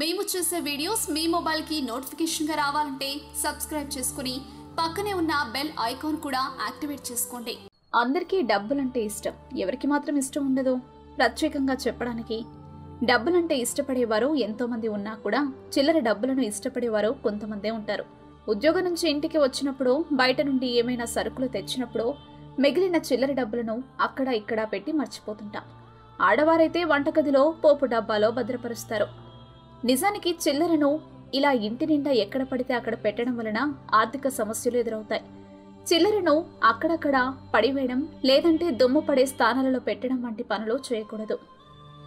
మేము చేసే వీడియోస్ మీ మొబైల్కి నోటిఫికేషన్గా రావాలంటే సబ్స్క్రైబ్ చేసుకుని పక్కనే ఉన్న బెల్ ఐకాన్ కూడా యాక్టివేట్ చేసుకోండి. అందరికీ డబ్బులంటే ఇష్టం. ఎవరికి మాత్రం ఇష్టం ఉండదు. ప్రత్యేకంగా చెప్పడానికి డబ్బులంటే ఇష్టపడేవారు ఎంతోమంది ఉన్నా కూడా చిల్లర డబ్బులను ఇష్టపడేవారు కొంతమందే ఉంటారు. ఉద్యోగం నుంచి ఇంటికి వచ్చినప్పుడు బయట నుండి ఏమైనా సరుకులు తెచ్చినప్పుడు మిగిలిన చిల్లర డబ్బులను అక్కడ ఇక్కడ పెట్టి మర్చిపోతుంటాం. ఆడవారైతే వంటగదిలో పోపు డబ్బాలో భద్రపరుస్తారు. నిజానికి చిల్లరను ఇలా ఇంటి నిండా ఎక్కడ పడితే అక్కడ పెట్టడం వలన ఆర్థిక సమస్యలు ఎదురవుతాయి. చిల్లరను అక్కడక్కడ పడివేయడం లేదంటే దుమ్ము పడే స్థానాలలో పెట్టడం వంటి పనులు చేయకూడదు.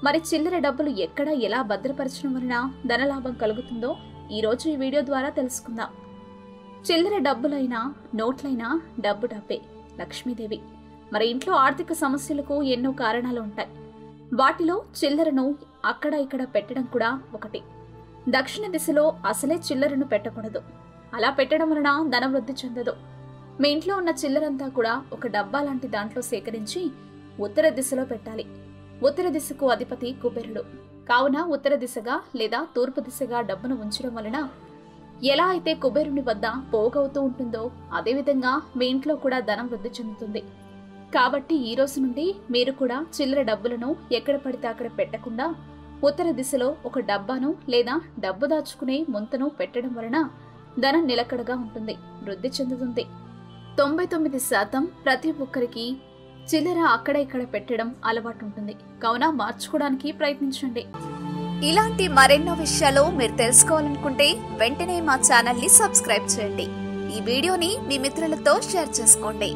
మరి చిల్లర డబ్బులు ఎక్కడ ఎలా భద్రపరచడం వలన ధనలాభం కలుగుతుందో ఈరోజు ఈ వీడియో ద్వారా తెలుసుకుందాం. చిల్లర డబ్బులైనా నోట్లైనా డబ్బు డబ్బే లక్ష్మీదేవి. మరి ఇంట్లో ఆర్థిక సమస్యలకు ఎన్నో కారణాలు ఉంటాయి. వాటిలో చిల్లరను అక్కడ ఇక్కడ పెట్టడం కూడా ఒకటి. దక్షిణ దిశలో అసలే చిల్లరను పెట్టకూడదు. అలా పెట్టడం వలన ధనవృద్ధి చెందదు. మీ ఇంట్లో ఉన్న చిల్లరంతా కూడా ఒక డబ్బా లాంటి దాంట్లో సేకరించి ఉత్తర దిశలో పెట్టాలి. ఉత్తర దిశకు అధిపతి కుబేరుడు. కావున ఉత్తర దిశగా లేదా తూర్పు దిశగా డబ్బును ఉంచడం వలన ఎలా అయితే కుబేరుని వద్ద పోగవుతూ ఉంటుందో అదేవిధంగా మీ ఇంట్లో కూడా ధనం వృద్ధి చెందుతుంది. కాబట్టి ఈ రోజు నుండి మీరు కూడా చిల్లర డబ్బులను ఎక్కడ పడితే అక్కడ పెట్టకుండా ఉత్తర దిశలో ఒక డబ్బాను లేదా డబ్బు దాచుకునే ముంతను పెట్టడం వలన ధనం నిలకడగా ఉంటుంది వృద్ధి చెందుతుంది. తొంభై తొమ్మిది శాతం ప్రతి ఒక్కరికి చిల్లర అక్కడ ఇక్కడ పెట్టడం అలవాటు ఉంటుంది. కావున మార్చుకోవడానికి ప్రయత్నించండి. ఇలాంటి మరెన్నో విషయాలు మీరు తెలుసుకోవాలనుకుంటే వెంటనే మా ఛానల్ని సబ్స్క్రైబ్ చేయండి. ఈ వీడియోని మీ మిత్రులతో షేర్ చేసుకోండి.